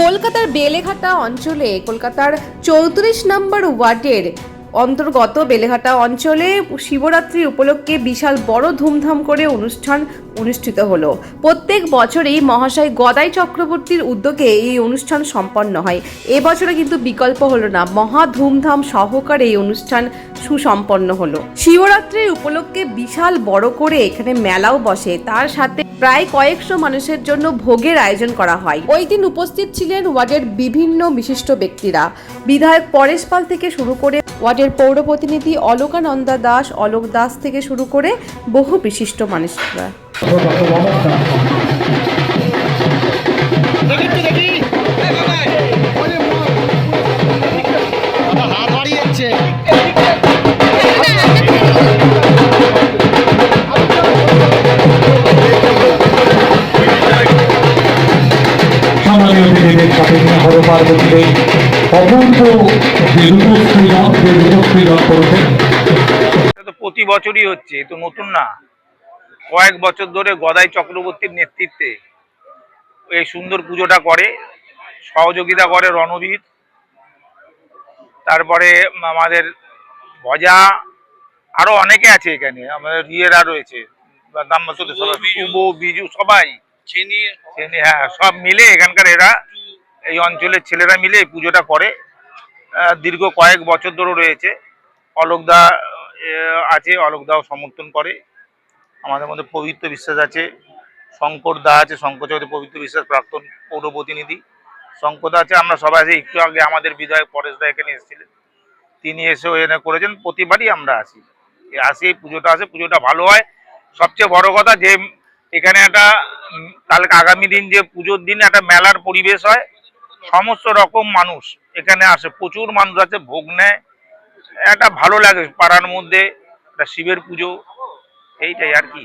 কলকাতার বেলেঘাটা অঞ্চলে, কলকাতার চৌত্রিশ নম্বর ওয়ার্ডের অন্তর্গত বেলেঘাটা অঞ্চলে শিবরাত্রি উপলক্ষে বিশাল বড় ধুমধাম করে অনুষ্ঠান অনুষ্ঠিত হলো। প্রত্যেক বছরেই মহাশয় গদাই চক্রবর্তীর উদ্যোগে এই অনুষ্ঠান সম্পন্ন হয়। এবছরে কিন্তু বিকল্প হলো না, মহা ধুমধাম সহকারে এই অনুষ্ঠান সুসম্পন্ন হলো। শিবরাত্রির উপলক্ষে বিশাল বড় করে এখানে মেলাও বসে, তার সাথে প্রায় কয়েকশো মানুষের জন্য ভোগের আয়োজন করা হয়। ওই দিন উপস্থিত ছিলেন ওয়ার্ডের বিভিন্ন বিশিষ্ট ব্যক্তিরা। বিধায়ক পরেশ পাল থেকে শুরু করে ওয়ার্ডের পৌর প্রতিনিধি অলোকানন্দা দাস, অলোক দাস থেকে শুরু করে বহু বিশিষ্ট মানুষরা। দিদিদের সাথে হর পার্বতীদের অপূর্ব যে রূপশ্রীজন করেছেন প্রতি বছরই হচ্ছে এ তো নতুন না। কয়েক বছর ধরে গদাই চক্রবর্তীর নেতৃত্বে এই সুন্দর পুজোটা করে সহযোগিতা করে রণবীর। তারপরে আমাদের ভজা আরও অনেকে আছে এখানে আমাদের ইয়েরা রয়েছে শুভ বিজু সবাই। চিনি হ্যাঁ সব মিলে এখানকার এরা এই অঞ্চলের ছেলেরা মিলে এই পুজোটা করে। দীর্ঘ কয়েক বছর ধরে রয়েছে। অলোকদা আছে, অলোকদাও সমর্থন করে। আমাদের মধ্যে পবিত্র বিশ্বাস আছে। শঙ্কর দা আছে, শঙ্কর চৌধুরী পবিত্র বিশ্বাস প্রাক্তন পৌর প্রতিনিধি শঙ্কর দা আছে। আমরা সবাই আছি একটু আগে আমাদের বিধায়ক পরেশ দা এখানে এসেছিলেন। তিনি এসেও এনে করেছেন। প্রতিবারই আমরা আসি। আসি এই পুজোটা আসে, পুজোটা ভালো হয়। সবচেয়ে বড় কথা যে, এখানে একটা কালকে আগামী দিন যে পুজোর দিন একটা মেলার পরিবেশ হয়। সমস্ত রকম মানুষ এখানে আসে, প্রচুর মানুষ আছে, ভোগ নেয়। একটা ভালো লাগে পাড়ার মধ্যে একটা শিবের পুজো, এইটাই আর কি।